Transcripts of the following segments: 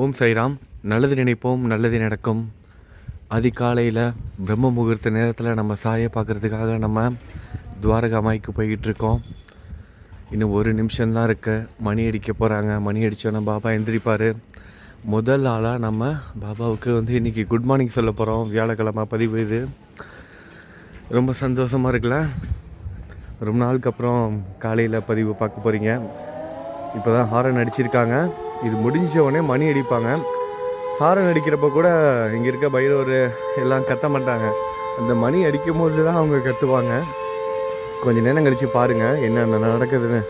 ஓம் சைராம் நல்லது நினைப்போம் நல்லது நடக்கும். அதிகாலையில் பிரம்ம முகூர்த்த நேரத்தில் நம்ம சாயை பார்க்குறதுக்காக நம்ம துவாரகா மாய்க்கு போய்கிட்டு இருக்கோம். இன்னும் ஒரு நிமிஷம்தான் இருக்க. மணி அடிக்க போகிறாங்க மணி அடித்தோன்னா பாபா எந்திரிப்பார். முதல் ஆளாக நம்ம பாபாவுக்கு வந்து இன்றைக்கி குட் மார்னிங் சொல்ல போகிறோம் வியாழக்கிழமை பதிவு இது. ரொம்ப சந்தோஷமாக இருக்குல்ல? ரொம்ப நாளுக்கு அப்புறம் காலையில் பதிவு பார்க்க போகிறீங்க இப்போ தான் ஹாரன் அடிச்சிருக்காங்க. இது முடிஞ்ச உடனே மணி அடிப்பாங்க. ஹாரன் அடிக்கிறப்ப கூட இங்கே இருக்க பைரவர் எல்லாம் கத்த மாட்டாங்க. அந்த மணி அடிக்கும் போது தான் அவங்க கற்றுவாங்க கொஞ்சம் நேரம் கழித்து பாருங்கள் என்னென்ன நடக்குதுன்னு.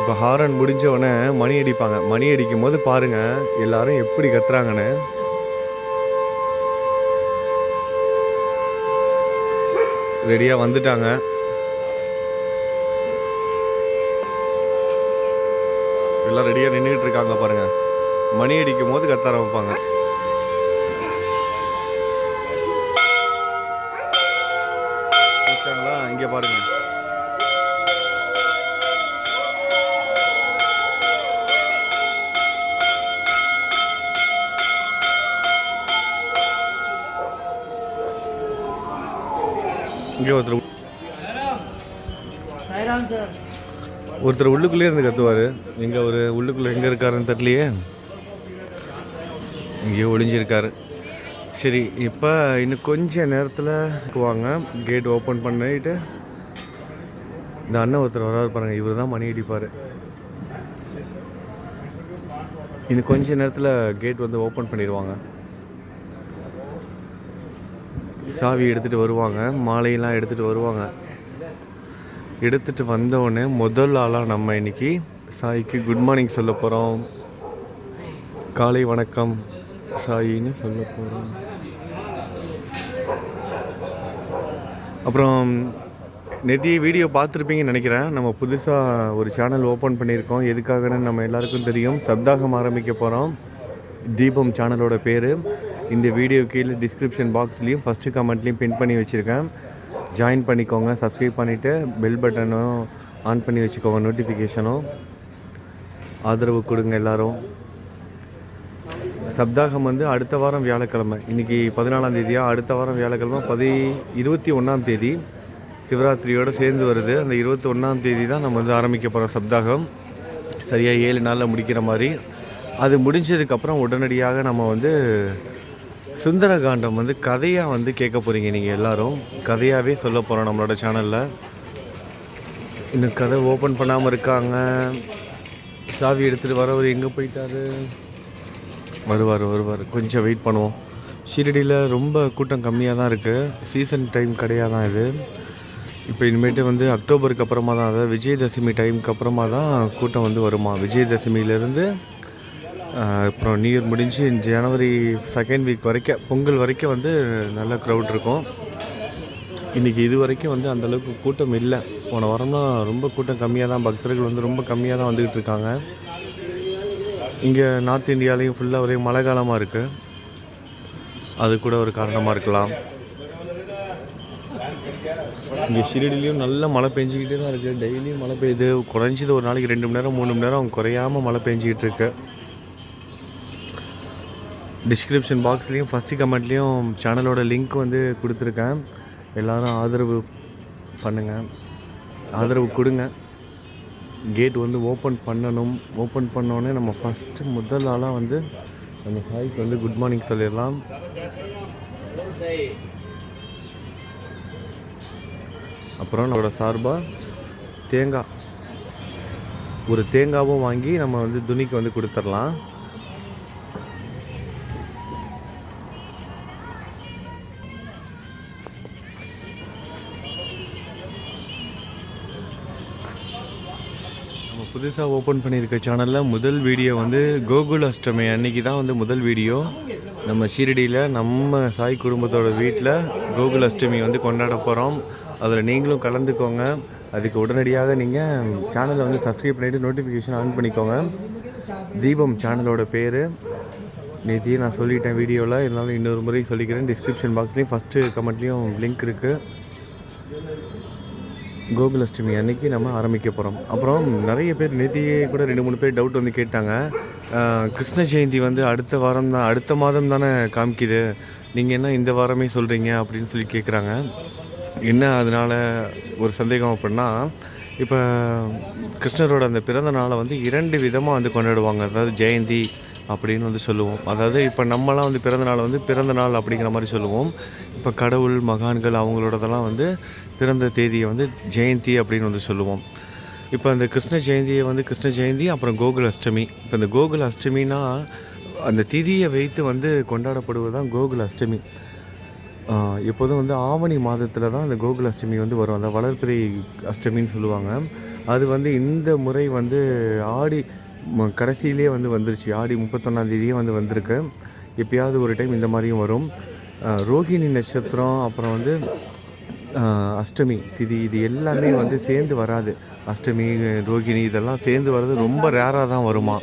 இப்போ ஹாரன் முடிஞ்ச உடனே மணி அடிப்பாங்க. மணி அடிக்கும் போது பாருங்கள் எல்லாரும் எப்படி கத்துறாங்கன்னு. ரெடியாக வந்துட்டாங்க. எல்லாம் ரெடியாக நின்றுக்கிட்டு இருக்காங்க பாருங்கள் மணி அடிக்கும் போது கத்த ஆரம்பிப்பாங்க இங்கே ஒருத்தர் ஒருத்தர் உள்ளுக்குள்ளே இருந்து கத்துவார். எங்கே ஒரு உள்ளுக்குள்ளே எங்கே இருக்காருன்னு தெரியலையே. இங்கேயோ ஒளிஞ்சிருக்காரு. சரி இப்போ இன்னும் கொஞ்ச நேரத்தில் வாங்க. கேட் ஓப்பன் பண்ணிட்டு இந்த அண்ணன் ஒருத்தர் வராரு பாருங்க. இவர் தான் மணி அடிப்பார். இன்னும் கொஞ்ச நேரத்தில் கேட் வந்து ஓப்பன் பண்ணிடுவாங்க. சாவி எடுத்துகிட்டு வருவாங்க மாலையெல்லாம் எடுத்துகிட்டு வருவாங்க. எடுத்துகிட்டு வந்தோடனே முதல் ஆளாக நம்ம இன்றைக்கி சாய்க்கு குட் மார்னிங் சொல்ல போகிறோம் காலை வணக்கம் சாயின்னு சொல்ல போகிறோம் அப்புறம் நெத்திய வீடியோ பார்த்துருப்பீங்கன்னு நினைக்கிறேன். நம்ம புதுசாக ஒரு சேனல் ஓப்பன் பண்ணியிருக்கோம். எதுக்காகன்னு நம்ம எல்லாருக்கும் தெரியும். சப்தாகம் ஆரம்பிக்க போகிறோம் தீபம் சேனலோட பேர். இந்த வீடியோ கீழே டிஸ்கிரிப்ஷன் பாக்ஸ்லேயும் ஃபஸ்ட்டு கமெண்ட்லேயும் பின் பண்ணி வச்சுருக்கேன். ஜாயின் பண்ணிக்கோங்க சப்ஸ்கிரைப் பண்ணிவிட்டு பெல் பட்டனும் ஆன் பண்ணி வச்சுக்கோங்க நோட்டிஃபிகேஷனும் ஆதரவு கொடுங்க எல்லாரும். சப்தாகம் வந்து அடுத்த வாரம் வியாழக்கிழமை. இன்றைக்கி பதினாலாம் தேதியா? அடுத்த வாரம் வியாழக்கிழமை பதி இருபத்தி ஒன்றாம் தேதி சிவராத்திரியோடு சேர்ந்து வருது. அந்த இருபத்தி ஒன்றாம் தேதி தான் நம்ம வந்து ஆரம்பிக்க போகிறோம் சப்தாகம். சரியாக ஏழு நாளில் முடிக்கிற மாதிரி. அது முடிஞ்சதுக்கப்புறம் உடனடியாக நம்ம வந்து சுந்தரகாண்டம் வந்து கதையாக வந்து கேட்க போகிறீங்க நீங்கள் எல்லோரும். கதையாகவே சொல்ல போகிறோம் நம்மளோட சேனலில் இன்னும் கதை ஓப்பன் பண்ணாமல் இருக்காங்க. சாவி எடுத்துகிட்டு வரவர் எங்கே போயிட்டாரு? வருவார் வருவார். கொஞ்சம் வெயிட் பண்ணுவோம். ஷீரடியில் ரொம்ப கூட்டம் கம்மியாக தான் இருக்குது சீசன் டைம் கிடையாது தான் இது. இப்போ இனிமேட்டு வந்து அக்டோபருக்கு அப்புறமா தான் அதாவது விஜயதசமி டைமுக்கு அப்புறமா தான் கூட்டம் வந்து வருமா? விஜயதசமியிலேருந்து அப்புறம் நியூ இயர் முடிஞ்சு ஜனவரி செகண்ட் வீக் வரைக்கும் பொங்கல் வரைக்கும் வந்து நல்ல க்ரௌட் இருக்கும். இன்றைக்கி இது வரைக்கும் வந்து அந்தளவுக்கு கூட்டம் இல்லை. போன வாரம்லாம் ரொம்ப கூட்டம் கம்மியாக தான் பக்தர்கள் வந்து ரொம்ப கம்மியாக தான் வந்துக்கிட்டு இருக்காங்க. இங்கே நார்த் இந்தியாலேயும் ஃபுல்லாக ஒரே மழை காலமாக இருக்குது அது கூட ஒரு காரணமாக இருக்கலாம். இங்கே ஷிரடிலையும் நல்ல மழை பெஞ்சிக்கிட்டே தான் இருக்குது டெய்லியும் மழை பெய்யுது. குறைஞ்சது ஒரு நாளைக்கு ரெண்டு மணி நேரம் மூணு மணி நேரம் குறையாமல் மழை பெஞ்சிக்கிட்டு இருக்குது டிஸ்கிரிப்ஷன் பாக்ஸ்லேயும் ஃபஸ்ட்டு கமெண்ட்லேயும் சேனலோட லிங்க் வந்து கொடுத்துருக்கேன். எல்லோரும் ஆதரவு பண்ணுங்கள் ஆதரவு கொடுங்க. கேட் வந்து ஓப்பன் பண்ணணும். ஓப்பன் பண்ணோடனே நம்ம ஃபஸ்ட்டு முதல் ஆளாக வந்து நம்ம சாய்க்கு வந்து குட் மார்னிங் சொல்லிடலாம். அப்புறம் நம்மளோட சார்பாக தேங்காய். ஒரு தேங்காவும் வாங்கி நம்ம வந்து துணிக்கு வந்து கொடுத்துடலாம். புதுசாக ஓப்பன் பண்ணியிருக்க சேனலில் முதல் வீடியோ வந்து கோகுல் அஷ்டமி அன்னைக்கு தான் வந்து முதல் வீடியோ நம்ம ஷீரடியில் நம்ம சாய் குடும்பத்தோட வீட்டில் கோகுல் அஷ்டமி வந்து கொண்டாட போகிறோம் அதில் நீங்களும் கலந்துக்கோங்க. அதுக்கு உடனடியாக நீங்கள் சேனலை வந்து சப்ஸ்கிரைப் பண்ணிவிட்டு நோட்டிஃபிகேஷன் ஆன் பண்ணிக்கோங்க. தீபம் சேனலோட பேர். நேத்தியே நான் சொல்லிட்டேன் வீடியோவில் இருந்தாலும் இன்னொரு முறை சொல்லிக்கிறேன். டிஸ்கிரிப்ஷன் பாக்ஸ்லேயும் ஃபஸ்ட்டு கமெண்ட்லேயும் லிங்க் இருக்குது கோகுலஷ்டமி அன்னைக்கு நம்ம ஆரம்பிக்க போகிறோம் அப்புறம் நிறைய பேர் நேத்தியே கூட ரெண்டு மூணு பேர் டவுட் வந்து கேட்டாங்க. கிருஷ்ண ஜெயந்தி வந்து அடுத்த வாரம் தான் அடுத்த மாதம் தானே காமிக்குது. நீங்கள் என்ன இந்த வாரமே சொல்கிறீங்க அப்படின்னு சொல்லி கேட்குறாங்க என்ன அதனால் ஒரு சந்தேகம் அப்படின்னா இப்போ கிருஷ்ணரோட அந்த பிறந்த நாளை வந்து இரண்டு விதமாக வந்து கொண்டாடுவாங்க. அதாவது ஜெயந்தி அப்படின்னு வந்து சொல்லுவோம். அதாவது இப்போ நம்மலாம் வந்து பிறந்த நாள் வந்து பிறந்த நாள் அப்படிங்கிற மாதிரி சொல்லுவோம். இப்போ கடவுள் மகான்கள் அவங்களோடதெல்லாம் வந்து பிறந்த தேதியை வந்து ஜெயந்தி அப்படின்னு வந்து சொல்லுவோம். இப்போ அந்த கிருஷ்ண ஜெயந்தியை வந்து கிருஷ்ண ஜெயந்தி அப்புறம் கோகுல அஷ்டமி. இப்போ இந்த கோகுல அஷ்டமினா அந்த திதியை வைத்து வந்து கொண்டாடப்படுவது தான் கோகுல அஷ்டமி. எப்போதும் வந்து ஆவணி மாதத்தில் தான் அந்த கோகுல அஷ்டமி வந்து வரும். அந்த வளர்பிறை அஷ்டமின்னு சொல்லுவாங்க. அது வந்து இந்த முறை வந்து ஆடி ம- கடைசியிலே வந்து வந்துருச்சு. ஆடி முப்பத்தொன்னாம் தேதியே வந்து வந்திருக்கு. எப்பயாவது ஒரு டைம் இந்த மாதிரியும் வரும். ரோஹிணி ரோகிணி நட்சத்திரம் அப்புறம் வந்து அஷ்டமி திதி இது எல்லாமே வந்து சேர்ந்து வராது. அஷ்டமி ரோகிணி இதெல்லாம் சேர்ந்து வர்றது ரொம்ப ரேராக தான் வருமா?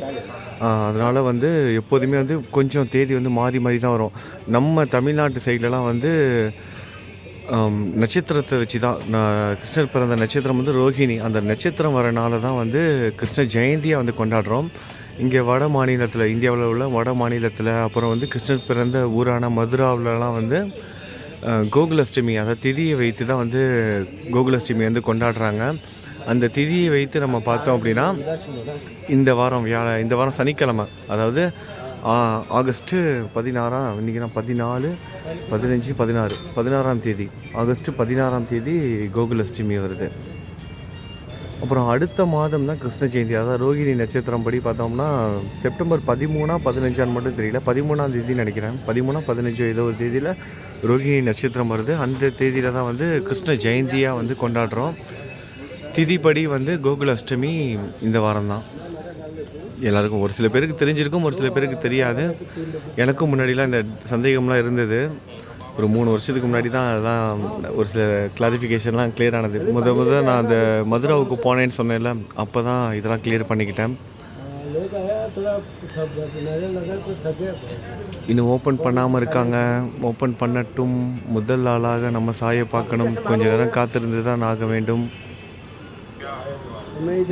அதனால் வந்து எப்போதுமே வந்து கொஞ்சம் தேதி வந்து மாறி மாறி தான் வரும். நம்ம தமிழ்நாட்டு சைட்லலாம் வந்து நட்சத்திரத்தை வச்சு தான் நான் கிருஷ்ணர் பிறந்த நட்சத்திரம் வந்து ரோஹிணி. அந்த நட்சத்திரம் வரனால தான் வந்து கிருஷ்ண ஜெயந்தியாக வந்து கொண்டாடுறோம். இங்கே வட மாநிலத்தில் இந்தியாவில் உள்ள வட மாநிலத்தில் அப்புறம் வந்து கிருஷ்ணர் பிறந்த ஊரான மதுராவிலலாம் வந்து கோகுலஷ்டமி அந்த அதாவது திதியை வைத்து தான் வந்து கோகுலஷ்டமி வந்து கொண்டாடுறாங்க. அந்த திதியை வைத்து நம்ம பார்த்தோம் அப்படின்னா இந்த வாரம் வியாழ இந்த வாரம் சனிக்கிழமை அதாவது ஆகஸ்ட்டு பதினாறாம் இன்றைக்கி நான் பதினாலு பதினஞ்சு பதினாறு பதினாறாம் தேதி ஆகஸ்ட்டு பதினாறாம் தேதி கோகுலஷ்டமி வருது. அப்புறம் அடுத்த மாதம் தான் கிருஷ்ண ஜெயந்தி. அதாவது ரோகிணி நட்சத்திரம் படி பார்த்தோம்னா செப்டம்பர் பதிமூணா பதினஞ்சான்னு மட்டும் தெரியல. பதிமூணாம் தேதி நினைக்கிறேன். பதிமூணா பதினஞ்சோ ஏதோ ஒரு தேதியில் ரோகிணி நட்சத்திரம் வருது. அந்த தேதியில் தான் வந்து கிருஷ்ண ஜெயந்தியாக வந்து கொண்டாடுறோம். திதிப்படி வந்து கோகுல அஷ்டமி இந்த வாரம் தான் எல்லாருக்கும் ஒரு சில பேருக்கு தெரிஞ்சிருக்கும் ஒரு சில பேருக்கு தெரியாது. எனக்கும் முன்னாடிலாம் இந்த சந்தேகம்லாம் இருந்தது. ஒரு மூணு வருஷத்துக்கு முன்னாடி தான் அதெல்லாம் ஒரு சில கிளாரிஃபிகேஷன்லாம் கிளியர் ஆனது. முத முத நான் அந்த மதுராவுக்கு போனேன்னு சொன்னேன்ல அப்போ தான் இதெல்லாம் கிளியர் பண்ணிக்கிட்டேன். இன்னும் ஓப்பன் பண்ணாமல் இருக்காங்க. ஓப்பன் பண்ணட்டும். முதல் ஆளாக நம்ம சாயை பார்க்கணும். கொஞ்ச நேரம் காத்திருந்து தான் ஆக வேண்டும்.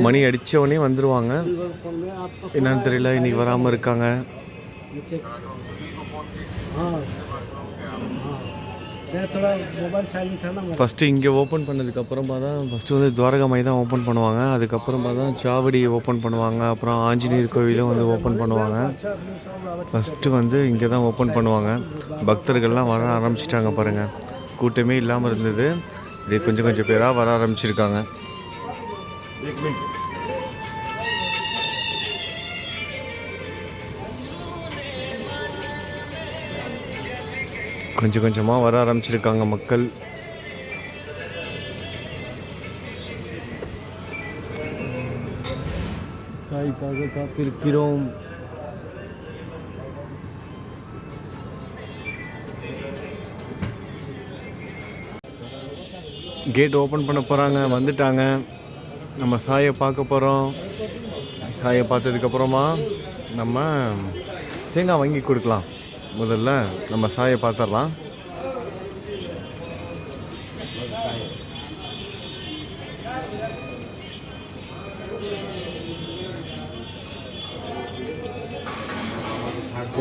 மணி அடித்தவொடனே வந்துடுவாங்க என்னன்னு தெரியல இன்னைக்கு வராமல் இருக்காங்க. ஃபஸ்ட்டு இங்கே ஓப்பன் பண்ணதுக்கப்புறமா தான் ஃபஸ்ட்டு வந்து துவாரகா மை தான் ஓப்பன் பண்ணுவாங்க. அதுக்கப்புறமா தான் சாவடி ஓப்பன் பண்ணுவாங்க. அப்புறம் ஆஞ்சநேயர் கோவிலும் வந்து ஓப்பன் பண்ணுவாங்க. ஃபஸ்ட்டு வந்து இங்கே தான் ஓப்பன் பண்ணுவாங்க. பக்தர்கள்லாம் வர ஆரம்பிச்சிட்டாங்க பாருங்கள் கூட்டமே இல்லாமல் இருந்தது. இப்படி கொஞ்சம் கொஞ்சம் பேராக வர ஆரம்பிச்சிருக்காங்க. கொஞ்சம் கொஞ்சமாக வர ஆரம்பிச்சிருக்காங்க மக்கள். சாய்க்காக காத்திருக்கிறோம். கேட் ஓப்பன் பண்ண போகிறாங்க வந்துட்டாங்க. நம்ம சாயை பார்க்க போகிறோம் சாயை பார்த்ததுக்கப்புறமா நம்ம தேங்காய் வாங்கி கொடுக்கலாம். முதல்ல நம்ம சாயை பார்த்துடலாம்.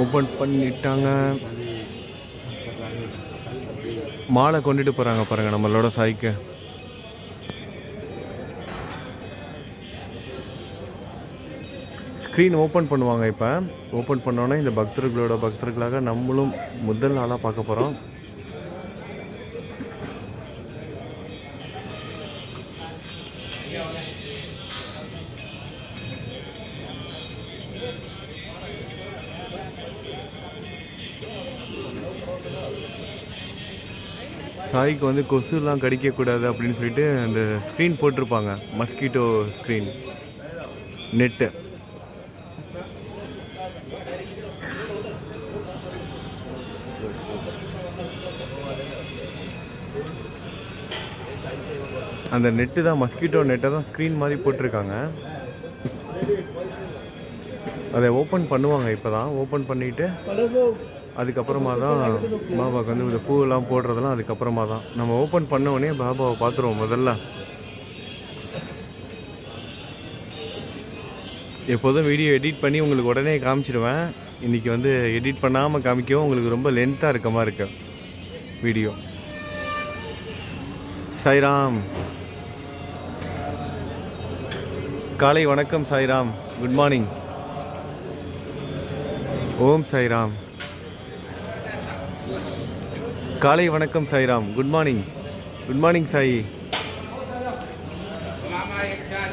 ஓப்பன் பண்ணிட்டாங்க. மாலை கொண்டுட்டு போகிறாங்க பாருங்கள் நம்மளோட சாய்க்கு. ஸ்க்ரீன் ஓப்பன் பண்ணுவாங்க இப்போ. ஓப்பன் பண்ணோன்னே இந்த பக்தர்களோட பக்தர்களாக நம்மளும் முதல் நாளாக பார்க்க போகிறோம் சாய்க்கு வந்து கொசுலாம் கடிக்கக்கூடாது அப்படின்னு சொல்லிட்டு அந்த ஸ்க்ரீன் போட்டிருப்பாங்க. மஸ்கிட்டோ ஸ்க்ரீன் நெட்டு அந்த நெட்டு தான் மஸ்கிட்டோ நெட்டை தான் ஸ்க்ரீன் மாதிரி போட்டிருக்காங்க. அதை ஓப்பன் பண்ணுவாங்க இப்போ தான் ஓப்பன் பண்ணிவிட்டு அதுக்கப்புறமா தான் பாபாவுக்கு வந்து இந்த பூவெல்லாம் போடுறதெல்லாம் அதுக்கப்புறமா தான். நம்ம ஓப்பன் பண்ண பாபாவை பார்த்துருவோம் முதல்ல. எப்போதும் வீடியோ எடிட் பண்ணி உங்களுக்கு உடனே காமிச்சிடுவேன் இன்றைக்கி வந்து எடிட் பண்ணாமல் காமிக்கவும் உங்களுக்கு ரொம்ப லென்த்தாக இருக்க மாதிரி இருக்கு வீடியோ சாய்ராம். காலை வணக்கம் சாய்ராம். குட் மார்னிங் ஓம் சாய்ராம். காலை வணக்கம் Sairam. Good morning good morning Sai.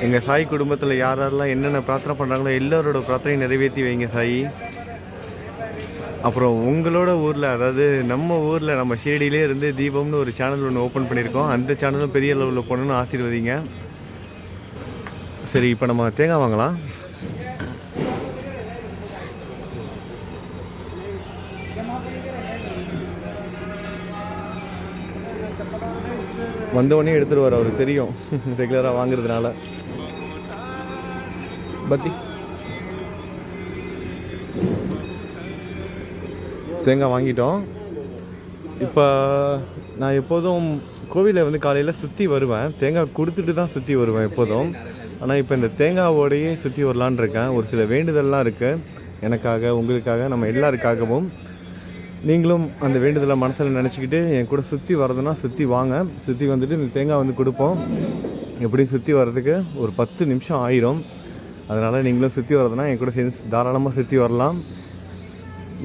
எங்கள் சாய் குடும்பத்தில் யார் யாரெல்லாம் என்னென்ன பிரார்த்தனை பண்ணுறாங்களோ எல்லாரோட பிரார்த்தனையும் நிறைவேற்றி வைங்க சாய். அப்புறம் உங்களோட ஊரில் அதாவது நம்ம ஊரில் நம்ம ஷீரடியிலே இருந்து தீபம்னு ஒரு சேனல் ஒன்று ஓப்பன் பண்ணியிருக்கோம். அந்த சேனலும் பெரிய லெவலில் போகணுன்னு ஆசீர்வதிங்க. சரி இப்போ நம்ம தேங்காய் வாங்கலாம். வந்தவொடனே எடுத்துருவார் அவருக்கு தெரியும். ரெகுலராக வாங்குறதுனால. பத்தி. தேங்காய் வாங்கிட்டோம். இப்போ நான் எப்போதும் கோவிலை வந்து காலையில் சுற்றி வருவேன். தேங்காய் கொடுத்துட்டு தான் சுற்றி வருவேன் எப்போதும். ஆனால் இப்போ இந்த தேங்காவோடையே சுற்றி வரலான்னு இருக்கேன். ஒரு சில வேண்டுதல்லாம் இருக்குது எனக்காக உங்களுக்காக நம்ம எல்லாருக்காகவும். நீங்களும் அந்த வேண்டுதலை மனசில் நினச்சிக்கிட்டு என் கூட சுற்றி வரதுன்னா சுற்றி வாங்க. சுற்றி வந்துட்டு இந்த தேங்காய் வந்து கொடுப்போம். எப்படியும் சுற்றி வர்றதுக்கு ஒரு பத்து நிமிஷம் ஆயிரும். அதனால் நீங்களும் சுற்றி வரதுன்னா என் கூட சேர்ந்து தாராளமாக சுற்றி வரலாம்.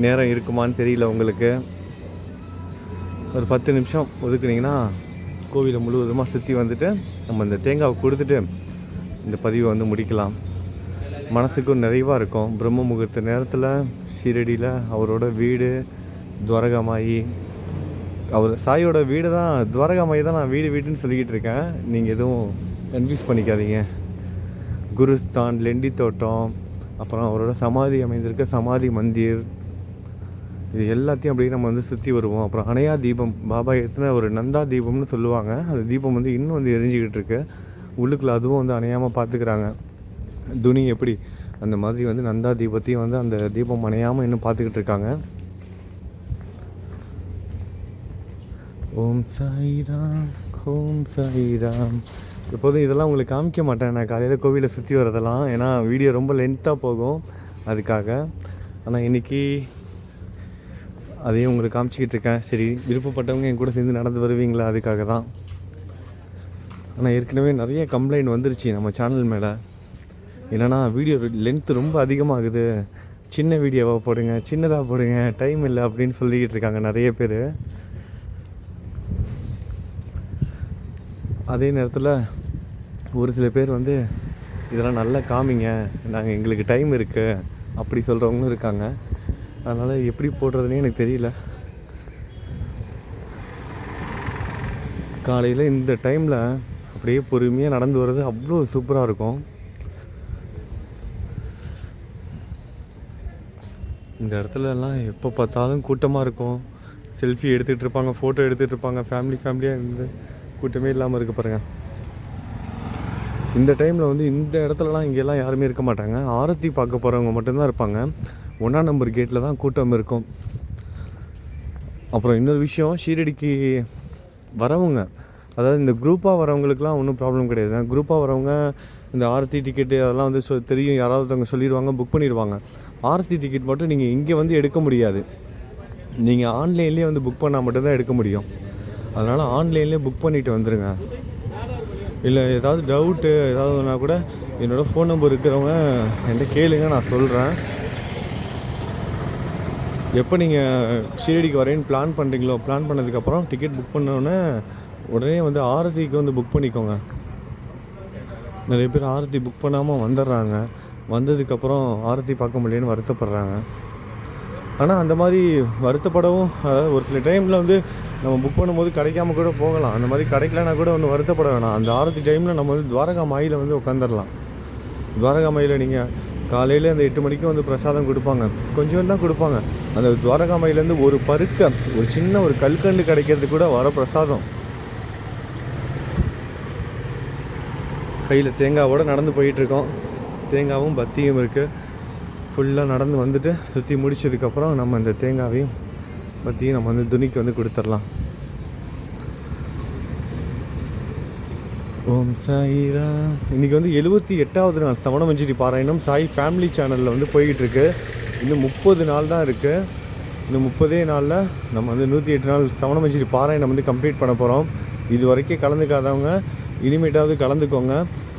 நேரம் இருக்குமான்னு தெரியல உங்களுக்கு. ஒரு பத்து நிமிஷம் ஒதுக்குனீங்கன்னா கோவிலை முழுவதுமாக சுற்றி வந்துட்டு நம்ம இந்த தேங்காவை கொடுத்துட்டு இந்த பதிவை வந்து முடிக்கலாம். மனசுக்கும் நிறைவாக இருக்கும். பிரம்ம முகூர்த்த நேரத்தில் ஷீரடியில் அவரோட வீடு துவரகமாயி அவர் சாயோட வீடு தான் துவரகமாயி தான் நான் வீடு வீடுன்னு சொல்லிக்கிட்டு இருக்கேன். நீங்கள் எதுவும் கன்ஃபியூஸ் பண்ணிக்காதீங்க. குருஸ்தான் லெண்டி தோட்டம் அப்புறம் அவரோட சமாதி அமைந்திருக்க சமாதி மந்திர் இது எல்லாத்தையும் அப்படியே நம்ம வந்து சுற்றி வருவோம். அப்புறம் அணையா தீபம். பாபா எத்தனை ஒரு நந்தா தீபம்னு சொல்லுவாங்க. அந்த தீபம் வந்து இன்னும் வந்து எரிஞ்சிக்கிட்டு இருக்கு. உள்ளுக்குள்ள அதுவும் வந்து அணையாமல் பார்த்துக்கிறாங்க துணி எப்படி? அந்த மாதிரி வந்து நந்தா தீபத்தையும் வந்து அந்த தீபம் அணையாமல் இன்னும் பார்த்துக்கிட்டு இருக்காங்க. ஓம் சாய்ராம் ஓம் சாய்ராம். எப்போதும் இதெல்லாம் உங்களுக்கு காமிக்க மாட்டேன். நான் காலையில் கோவிலை சுற்றி வரதெல்லாம் ஏன்னா வீடியோ ரொம்ப லென்த்தாக போகும். அதுக்காக. ஆனால் இன்றைக்கி அதையும் உங்களுக்கு காமிச்சிக்கிட்டு இருக்கேன். சரி விருப்பப்பட்டவங்க என் கூட சேர்ந்து நடந்து வருவீங்களா? அதுக்காக தான் ஆனால் ஏற்கனவே நிறைய கம்ப்ளைண்ட் வந்துருச்சு நம்ம சேனல் மேலே. என்னென்னா வீடியோ லென்த்து ரொம்ப அதிகமாகுது. சின்ன வீடியோவாக போடுங்க சின்னதாக போடுங்க டைம் இல்லை அப்படின்னு சொல்லிக்கிட்டு இருக்காங்க நிறைய பேர். அதே நேரத்தில் ஒரு சில பேர் வந்து இதெல்லாம் நல்லா காமிங்க. நாங்கள் எங்களுக்கு டைம் இருக்குது அப்படி சொல்கிறவங்களும் இருக்காங்க. அதனால் எப்படி போடுறதுனே எனக்கு தெரியல. காலையில் இந்த டைமில் அப்படியே பொறுமையாக நடந்து வர்றது அவ்வளோ சூப்பராக இருக்கும். இந்த இடத்துலலாம் எப்போ பார்த்தாலும் கூட்டமாக இருக்கும். செல்ஃபி எடுத்துகிட்டு இருப்பாங்க ஃபோட்டோ எடுத்துகிட்டு இருப்பாங்க ஃபேமிலி ஃபேமிலியாக இருந்து கூட்டமே இல்லாமல் இருக்க பாருங்கள் இந்த டைமில் வந்து இந்த இடத்துலலாம் இங்கெல்லாம் யாருமே இருக்க மாட்டாங்க. ஆரத்தி பார்க்க போகிறவங்க மட்டும்தான் இருப்பாங்க. ஒன்றாம் நம்பர் கேட்டில் தான் கூட்டம் இருக்கும். அப்புறம் இன்னொரு விஷயம் ஷீரடிக்கு வரவங்க அதாவது இந்த குரூப்பாக வரவங்களுக்குலாம் ஒன்றும் ப்ராப்ளம் கிடையாது. குரூப்பாக வரவங்க இந்த ஆரத்தி டிக்கெட்டு அதெல்லாம் வந்து சொ தெரியும் யாராவது ஒருத்தவங்க சொல்லிடுவாங்க புக் பண்ணிடுவாங்க. ஆரத்தி டிக்கெட் மட்டும் நீங்கள் இங்கே வந்து எடுக்க முடியாது. நீங்கள் ஆன்லைன்லேயே வந்து புக் பண்ணால் மட்டும்தான் எடுக்க முடியும். அதனால் ஆன்லைன்லேயே புக் பண்ணிவிட்டு வந்துடுங்க இல்லை ஏதாவது டவுட்டு ஏதாவதுனா கூட என்னோடய ஃபோன் நம்பர் இருக்கிறவங்க என்கிட்ட கேளுங்க நான் சொல்கிறேன் எப்போ நீங்கள் ஷீரடிக்கு வரேன்னு பிளான் பண்ணுறீங்களோ பிளான் பண்ணதுக்கப்புறம் டிக்கெட் புக் பண்ணோன்னே உடனே வந்து ஆரத்திக்கு வந்து புக் பண்ணிக்கோங்க. நிறைய பேர் ஆரத்தி புக் பண்ணாமல் வந்துடுறாங்க. வந்ததுக்கப்புறம் ஆரத்தி பார்க்க முடியலன்னு வருத்தப்படுறாங்க. ஆனால் அந்த மாதிரி வருத்தப்படவும் அதாவது ஒரு சில டைமில் வந்து நம்ம புக் பண்ணும்போது கிடைக்காம கூட போகலாம். அந்த மாதிரி கிடைக்கலனா கூட ஒன்று வருத்தப்பட வேணாம். அந்த ஆரத்தி டைமில் நம்ம வந்து துவாரகா மாயில் வந்து உட்காந்துடலாம் துவாரகா மாயில் நீங்கள் காலையில் அந்த எட்டு மணிக்கு வந்து பிரசாதம் கொடுப்பாங்க. கொஞ்சம் தான் கொடுப்பாங்க. அந்த துவாரகாமையிலேருந்து ஒரு பருக்க ஒரு சின்ன ஒரு கல்கண்டு கிடைக்கிறது கூட வர பிரசாதம். கையில் தேங்காவோட நடந்து போயிட்டுருக்கோம். தேங்காவும் பத்தியும் இருக்குது ஃபுல்லாக நடந்து வந்துட்டு சுற்றி முடிச்சதுக்கப்புறம் நம்ம இந்த தேங்காவையும் பற்றியும் நம்ம வந்து துணிக்கு வந்து கொடுத்துடலாம். ஓம் சாயிரா இன்னைக்கு வந்து எழுபத்தி எட்டாவது நாள் சவணமஞ்சிரி பாராயணம். சாய் ஃபேமிலி சேனலில் வந்து போய்கிட்டுருக்கு. இன்னும் முப்பது நாள் தான் இருக்குது இன்னும் முப்பதே நாளில் நம்ம வந்து நூற்றி எட்டு நாள் சவணமஞ்சிரி பாராயணம் வந்து கம்ப்ளீட் பண்ண போகிறோம் இது வரைக்கும் கலந்துக்காதவங்க இனிமேட்டாவது கலந்துக்கோங்க.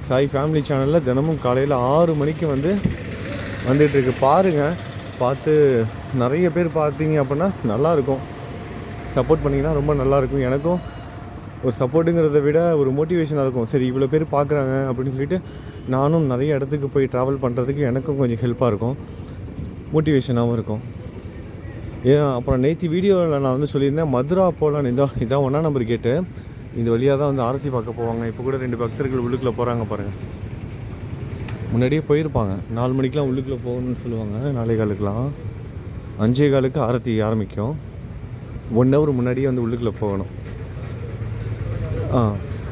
சாய் ஃபேமிலி சேனலில் தினமும் காலையில் ஆறு மணிக்கு வந்து வந்துட்டுருக்கு பாருங்கள் பார்த்து நிறைய பேர் பார்த்தீங்க அப்படின்னா நல்லாயிருக்கும் சப்போர்ட் பண்ணிங்கன்னா ரொம்ப நல்லாயிருக்கும் எனக்கும் ஒரு சப்போர்ட்டுங்கிறத விட ஒரு மோட்டிவேஷனாக இருக்கும். சரி இவ்வளோ பேர் பார்க்குறாங்க அப்படின்னு சொல்லிட்டு நானும் நிறைய இடத்துக்கு போய் ட்ராவல் பண்ணுறதுக்கு எனக்கும் கொஞ்சம் ஹெல்ப்பாக இருக்கும். மோட்டிவேஷனாகவும் இருக்கும். ஏன் அப்புறம் நேற்று வீடியோவில் நான் வந்து சொல்லியிருந்தேன் மதுரா போகலான்னு இதான் இதான் ஒன்றா நம்பர் கேட்டு. இந்த வழியாக தான் வந்து ஆரத்தி பார்க்க போவாங்க. இப்போ கூட ரெண்டு பக்தர்கள் உள்ளுக்குள்ளே போகிறாங்க பாருங்கள் முன்னாடியே போயிருப்பாங்க. நாலு மணிக்கெலாம் உள்ளுக்குள்ளே போகணும்னு சொல்லுவாங்க. நாளை காலுக்கெலாம் அஞ்சே காலுக்கு ஆரத்தி ஆரம்பிக்கும். ஒன் ஹவர் முன்னாடியே வந்து உள்ளுக்குள்ளே போகணும். ஆ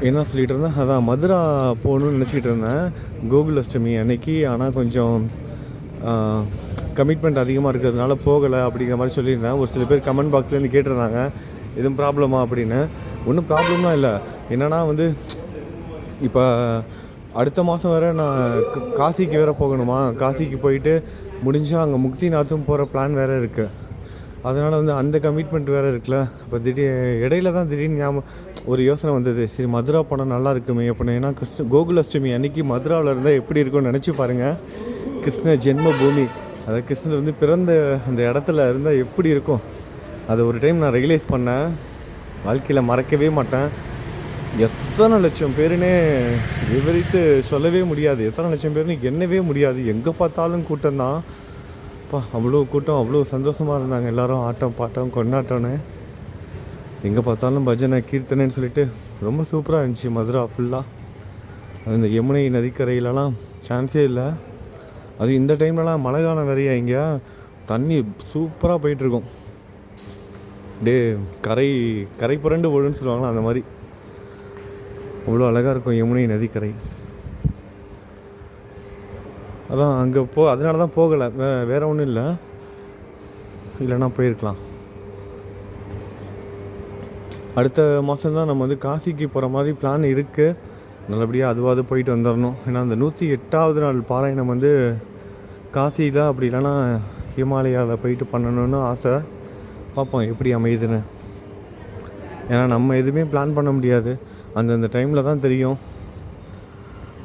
என்ன சொல்லிட்டு இருந்தேன் அதான் மதுரா போகணும்னு நினச்சிக்கிட்டு இருந்தேன். கோகுல் அஷ்டமி அன்னைக்கு. ஆனால் கொஞ்சம் கமிட்மெண்ட் அதிகமாக இருக்கிறதுனால போகலை அப்படிங்கிற மாதிரி சொல்லியிருந்தேன். ஒரு சில பேர் கமெண்ட் பாக்ஸ்லேருந்து கேட்டிருந்தாங்க. எதுவும் ப்ராப்ளமா அப்படின்னு. ஒன்றும் ப்ராப்ளம்லாம் இல்லை. என்னென்னா வந்து இப்போ அடுத்த மாதம் வேறு நான் காசிக்கு வேறு போகணுமா? காசிக்கு போயிட்டு முடிஞ்சால் அங்கே முக்திநாத்தும் போகிற பிளான் வேறு இருக்குது அதனால் வந்து அந்த கமிட்மெண்ட் வேறு இருக்குல்ல. இப்போ திடீர் இடையில தான் திடீர்னு ஞாபகம் ஒரு யோசனை வந்தது. சரி மதுரா படம் நல்லா இருக்குமே. அப்படின்னு ஏன்னா கிருஷ்ண கோகுலாஷ்டமி அன்னைக்கு மதுராவில் இருந்தால் எப்படி இருக்கும்னு நினச்சி பாருங்கள் கிருஷ்ண ஜென்ம பூமி அதாவது கிருஷ்ணர் வந்து பிறந்த அந்த இடத்துல இருந்தால் எப்படி இருக்கும்? அதை ஒரு டைம் நான் ரியலைஸ் பண்ணேன். வாழ்க்கையில் மறக்கவே மாட்டேன். எத்தனை லட்சம் பேருனே விவரித்து சொல்லவே முடியாது. எத்தனை லட்சம் பேருன்னு எண்ணவே முடியாது. எங்கே பார்த்தாலும் கூட்டம் தான். அப்பா அவ்வளோ கூட்டம் அவ்வளோ சந்தோஷமாக இருந்தாங்க. எல்லாரும் ஆட்டம் பாட்டம் கொண்டாட்டம்னு. எங்கே பார்த்தாலும் பஜனை கீர்த்தனைன்னு சொல்லிட்டு ரொம்ப சூப்பராக இருந்துச்சு மதுரா ஃபுல்லாக அந்த இந்த யமுனை நதிக்கரையிலலாம் சான்ஸே இல்லை. அது இந்த டைம்லலாம் மழை காலம் வரைய இங்கே? தண்ணி சூப்பராக போயிட்டுருக்கும். டே கரை கரை புரண்டு ஓடுன்னு சொல்லுவாங்களா அந்த மாதிரி. அவ்வளோ அழகாக இருக்கும் யமுனை நதிக்கரை. அதான் அங்கே போ அதனால தான் போகலை. வே வேறு ஒன்றும் இல்லை. இல்லைன்னா போயிருக்கலாம். அடுத்த மாதம் தான் நம்ம வந்து காசிக்கு போகிற மாதிரி பிளான் இருக்குது நல்லபடியாக அதுவாது போயிட்டு வந்துடணும் ஏன்னா அந்த நூற்றி எட்டாவது நாள் பாராயணம் வந்து காசியில் அப்படி இல்லைன்னா ஹிமாலயாவில் போயிட்டு பண்ணணும்னு ஆசை. பார்ப்போம் எப்படி அமையுதுன்னு. ஏன்னா நம்ம எதுவுமே பிளான் பண்ண முடியாது. அந்தந்த டைமில் தான் தெரியும்.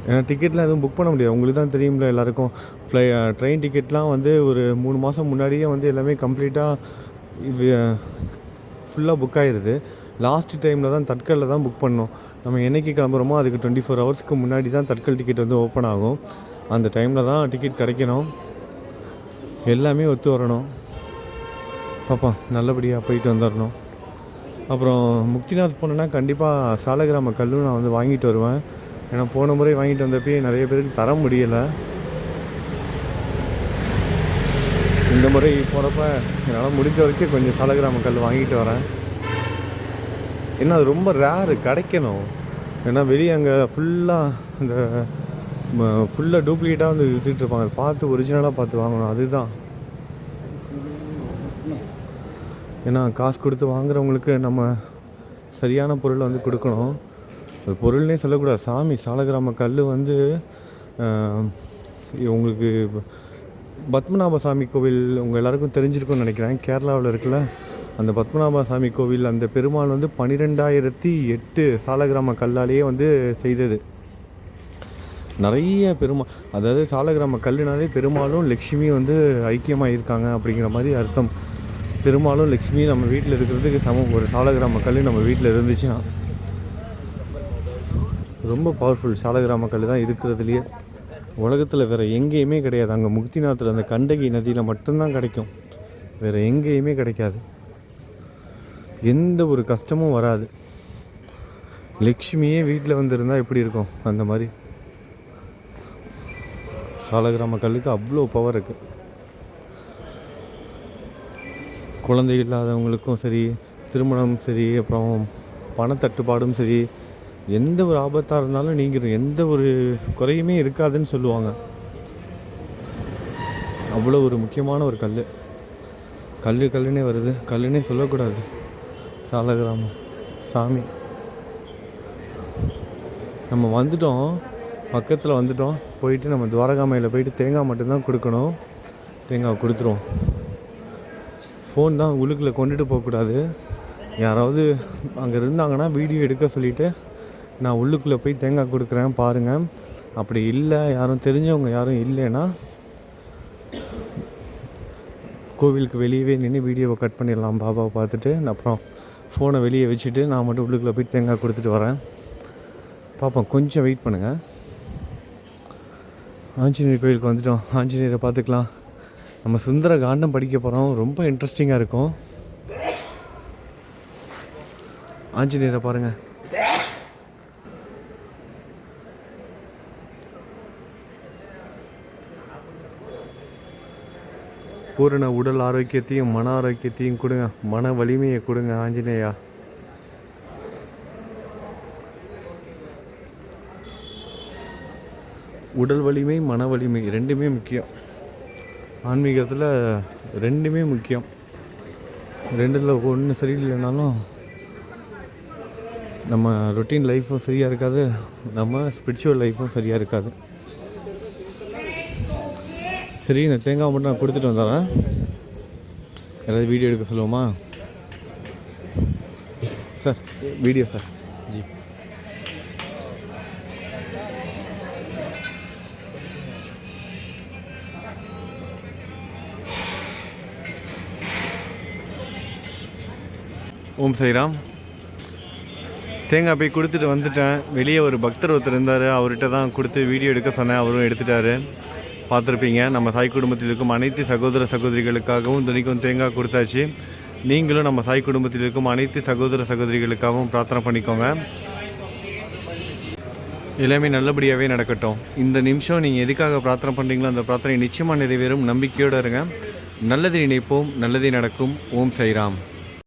ஏன்னா டிக்கெட்லாம் எதுவும் புக் பண்ண முடியாது. உங்களுக்கு தான் தெரியும்ல எல்லாருக்கும். ஃப்ளை ட்ரெயின் டிக்கெட்லாம் வந்து ஒரு மூணு மாதம் முன்னாடியே வந்து எல்லாமே கம்ப்ளீட்டாக ஃபுல்லாக புக் ஆயிடுது லாஸ்ட் டைமில் தான் தட்கலில் தான் புக் பண்ணோம். நம்ம என்னைக்கு கிளம்புறோமோ அதுக்கு டுவெண்ட்டி ஃபோர் ஹவர்ஸ்க்கு முன்னாடி தான் தட்கல் டிக்கெட் வந்து ஓப்பன் ஆகும். அந்த டைமில் தான் டிக்கெட் கிடைக்கணும். எல்லாமே ஒத்து வரணும். பாப்பா நல்லபடியாக போயிட்டு வந்துடணும் அப்புறம் முக்திநாத் போனேன்னா கண்டிப்பாக சாலகிராம கல்லும் நான் வந்து வாங்கிட்டு வருவேன். ஏன்னா போன முறை வாங்கிட்டு வந்தப்பயே நிறைய பேருக்கு தர முடியலை. இந்த முறை போகிறப்ப என்னால் முடிஞ்ச வரைக்கும் கொஞ்சம் சாலகிராம கல் வாங்கிட்டு வரேன். ஏன்னா அது ரொம்ப ரேரு கிடைக்கணும். ஏன்னா வெளியே அங்கே ஃபுல்லாக இந்த ஃபுல்லாக டூப்ளிகேட்டாக வந்து விற்றுட்டு இருப்பாங்க. அதை பார்த்து ஒரிஜினலாக பார்த்து வாங்கணும். அதுதான். ஏன்னா காசு கொடுத்து வாங்குறவங்களுக்கு நம்ம சரியான பொருளை வந்து கொடுக்கணும். அது பொருள்னே சொல்லக்கூடாது. சாமி சாலகிராம கல் வந்து உங்களுக்கு பத்மநாப சாமி கோவில் உங்கள் எல்லாருக்கும் தெரிஞ்சிருக்கும்னு நினைக்கிறேன். கேரளாவில் இருக்குல்ல. அந்த பத்மநாப சாமி கோவில் அந்த பெருமாள் வந்து பன்னிரெண்டாயிரத்தி எட்டு சாலகிராம கல்லாலேயே வந்து செய்தது. நிறைய பெருமாள் அதாவது சாலகிராம கல்லுனாலே பெருமாளும் லக்ஷ்மியும் வந்து ஐக்கியமாக இருக்காங்க அப்படிங்கிற மாதிரி அர்த்தம். பெருமாளும் லக்ஷ்மியும் நம்ம வீட்டில் இருக்கிறதுக்கு சமம். ஒரு சாலகிராம கல் நம்ம வீட்டில் இருந்துச்சுன்னா. ரொம்ப பவர்ஃபுல் சாலகிராம கல் தான் இருக்கிறதுலையே. உலகத்தில் வேறு எங்கேயுமே கிடையாது. அங்கே முக்திநாத்தில் அந்த கண்டகி நதியில் மட்டும்தான் கிடைக்கும். வேறு எங்கேயுமே கிடைக்காது. எந்த ஒரு கஷ்டமும் வராது. லக்ஷ்மியே வீட்டில் வந்திருந்தா எப்படி இருக்கும்? அந்த மாதிரி. சாலகிராம கல்லுக்கு அவ்வளோ பவர் இருக்குது குழந்தை இல்லாதவங்களுக்கும் சரி திருமணம் சரி அப்புறம் பணத்தட்டுப்பாடும் சரி எந்த ஒரு ஆபத்தாக இருந்தாலும் நீங்கள் எந்த ஒரு குறையுமே இருக்காதுன்னு சொல்லுவாங்க. அவ்வளோ ஒரு முக்கியமான ஒரு கல் கல் கல்லுனே வருது. கல்லுனே சொல்லக்கூடாது. சாலகிராமம் சாமி. நம்ம வந்துட்டோம் பக்கத்தில் வந்துட்டோம். போயிட்டு நம்ம துவாரகாமையில் போயிட்டு தேங்காய் மட்டும்தான் கொடுக்கணும். தேங்காய் கொடுத்துருவோம். ஃபோன் தான் உள்ளுக்குள்ளே கொண்டுட்டு போகக்கூடாது யாராவது அங்கே இருந்தாங்கன்னா வீடியோ எடுக்க சொல்லிவிட்டு நான் உள்ளுக்குள்ளே போய் தேங்காய் கொடுக்குறேன் பாருங்கள் அப்படி இல்லை யாரும் தெரிஞ்சவங்க யாரும் இல்லைன்னா கோவிலுக்கு வெளியவே நின்று வீடியோவை கட் பண்ணிடலாம். பாபாவை பார்த்துட்டு அப்புறம் ஃபோனை வெளியே வச்சுட்டு நான் மட்டும் உள்ளுக்குள்ளே போய் தேங்காய் கொடுத்துட்டு வரேன். பார்ப்போம் கொஞ்சம் வெயிட் பண்ணுங்கள் ஆஞ்சநேயர் கோயிலுக்கு வந்துட்டோம். ஆஞ்சநேயரை பார்த்துக்கலாம். நம்ம சுந்தர காண்டம் படிக்க போகிறோம் ரொம்ப இன்ட்ரெஸ்டிங்காக இருக்கும். ஆஞ்சநேயரை பாருங்கள் பூரண உடல் ஆரோக்கியத்தையும் மன ஆரோக்கியத்தையும் கொடுங்க. மன வலிமையை கொடுங்க ஆஞ்சநேயா. உடல் வலிமை மன வலிமை ரெண்டுமே முக்கியம். ஆன்மீகத்தில் ரெண்டுமே முக்கியம். ரெண்டில் ஒன்று சரியில்லைனாலும் நம்ம ரொட்டீன் லைஃப்பும் சரியாக இருக்காது. நம்ம ஸ்பிரிச்சுவல் லைஃப்பும் சரியாக இருக்காது. சரி இந்த தேங்காய் மட்டும் நான் கொடுத்துட்டு வந்துடுறேன். ஏதாவது வீடியோ எடுக்க சொல்லுவோமா? Sir video sir. ஜி. ஓம் சைராம். தேங்காய் போய் கொடுத்துட்டு வந்துட்டேன். வெளியே ஒரு பக்தர் ஒருத்தர் இருந்தார். அவர்கிட்ட தான் கொடுத்து வீடியோ எடுக்க சொன்னேன். அவரும் எடுத்துட்டாரு. பார்த்துருப்பீங்க. நம்ம சாய் குடும்பத்தில் இருக்கும் அனைத்து சகோதர சகோதரிகளுக்காகவும் துணிக்கும் தேங்காய் கொடுத்தாச்சு. நீங்களும் நம்ம சாய் குடும்பத்தில் இருக்கும் அனைத்து சகோதர சகோதரிகளுக்காகவும் பிரார்த்தனை பண்ணிக்கோங்க. எல்லாமே நல்லபடியாகவே நடக்கட்டும். இந்த நிமிஷம் நீங்கள் எதுக்காக பிரார்த்தனை பண்ணுறீங்களோ அந்த பிரார்த்தனை நிச்சயமாக நிறைவேறும். நம்பிக்கையோடு இருங்க. நல்லதை நினைப்போம். நல்லதே நடக்கும். ஓம் சைராம்